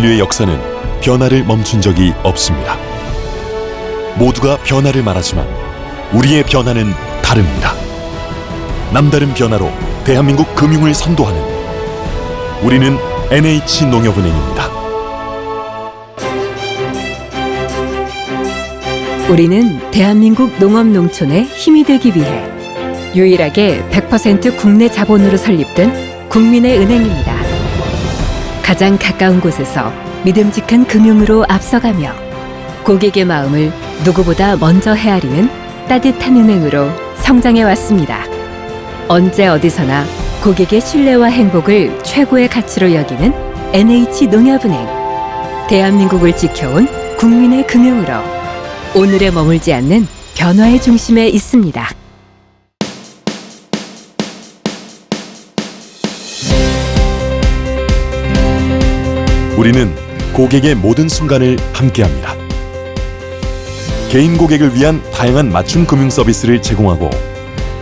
인류의 역사는 변화를 멈춘 적이 없습니다. 모두가 변화를 말하지만 우리의 변화는 다릅니다. 남다른 변화로 대한민국 금융을 선도하는 우리는 NH농협은행입니다. 우리는 대한민국 농업 농촌의 힘이 되기 위해 유일하게 100% 국내 자본으로 설립된 국민의 은행입니다. 가장 가까운 곳에서 믿음직한 금융으로 앞서가며 고객의 마음을 누구보다 먼저 헤아리는 따뜻한 은행으로 성장해 왔습니다. 언제 어디서나 고객의 신뢰와 행복을 최고의 가치로 여기는 NH농협은행. 대한민국을 지켜온 국민의 금융으로 오늘에 머물지 않는 변화의 중심에 있습니다. 우리는 고객의 모든 순간을 함께합니다. 개인 고객을 위한 다양한 맞춤 금융 서비스를 제공하고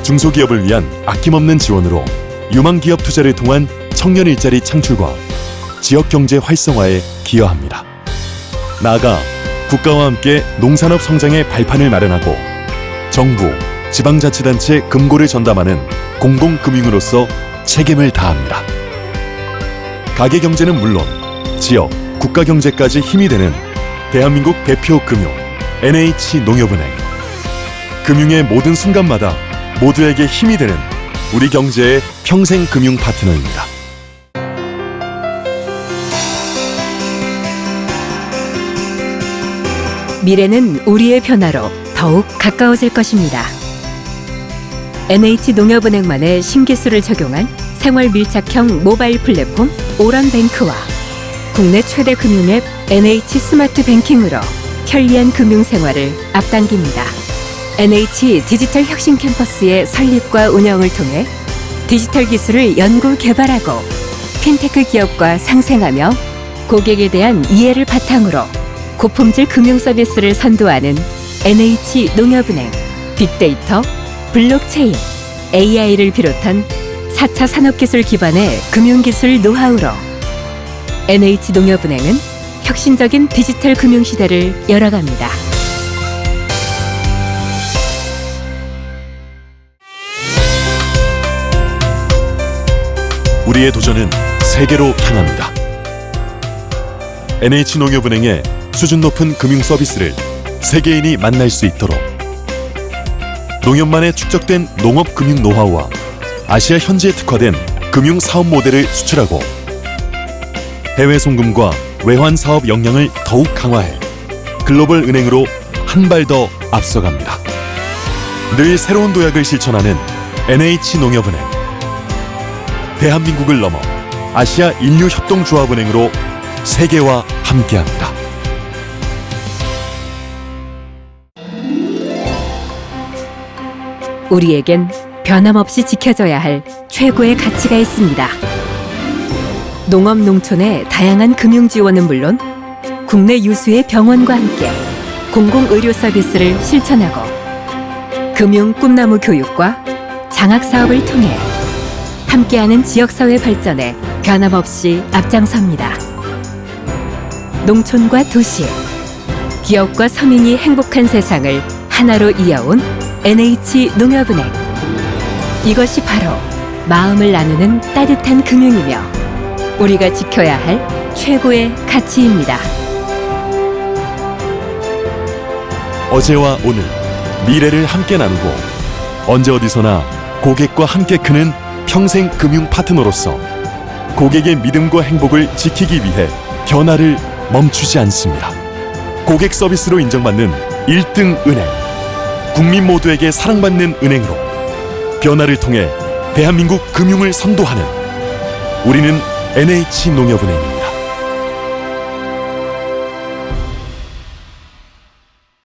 중소기업을 위한 아낌없는 지원으로 유망 기업 투자를 통한 청년 일자리 창출과 지역 경제 활성화에 기여합니다. 나아가 국가와 함께 농산업 성장의 발판을 마련하고 정부, 지방자치단체 금고를 전담하는 공공금융으로서 책임을 다합니다. 가계 경제는 물론 지역, 국가 경제까지 힘이 되는 대한민국 대표 금융 NH농협은행. 금융의 모든 순간마다 모두에게 힘이 되는 우리 경제의 평생 금융 파트너입니다. 미래는 우리의 변화로 더욱 가까워질 것입니다. NH농협은행만의 신기술을 적용한 생활 밀착형 모바일 플랫폼 오런뱅크와 국내 최대 금융 앱 NH 스마트 뱅킹으로 편리한 금융 생활을 앞당깁니다. NH 디지털 혁신 캠퍼스의 설립과 운영을 통해 디지털 기술을 연구 개발하고 핀테크 기업과 상생하며 고객에 대한 이해를 바탕으로 고품질 금융 서비스를 선도하는 NH 농협은행 빅데이터, 블록체인, AI를 비롯한 4차 산업기술 기반의 금융기술 노하우로 NH 농협은행은 혁신적인 디지털 금융 시대를 열어갑니다. 우리의 도전은 세계로 향합니다. NH농협은행의 수준 높은 금융 서비스를 세계인이 만날 수 있도록 농협만에 축적된 농업 금융 노하우와 아시아 현지에 특화된 금융 사업 모델을 수출하고 해외 송금과 외환 사업 역량을 더욱 강화해 글로벌 은행으로 한 발 더 앞서갑니다. 늘 새로운 도약을 실천하는 NH농협은행. 대한민국을 넘어 아시아 인류 협동조합은행으로 세계와 함께합니다. 우리에겐 변함없이 지켜져야 할 최고의 가치가 있습니다. 농업 농촌의 다양한 금융 지원은 물론 국내 유수의 병원과 함께 공공 의료 서비스를 실천하고 금융 꿈나무 교육과 장학 사업을 통해 함께하는 지역 사회 발전에 변함없이 앞장섭니다. 농촌과 도시, 기업과 서민이 행복한 세상을 하나로 이어온 NH 농협은행. 이것이 바로 마음을 나누는 따뜻한 금융이며 우리가 지켜야 할 최고의 가치입니다. 어제와 오늘 미래를 함께 나누고 언제 어디서나 고객과 함께 크는 평생 금융 파트너로서 고객의 믿음과 행복을 지키기 위해 변화를 멈추지 않습니다. 고객 서비스로 인정받는 1등 은행. 국민 모두에게 사랑받는 은행으로 변화를 통해 대한민국 금융을 선도하는 우리는 NH농협은행입니다.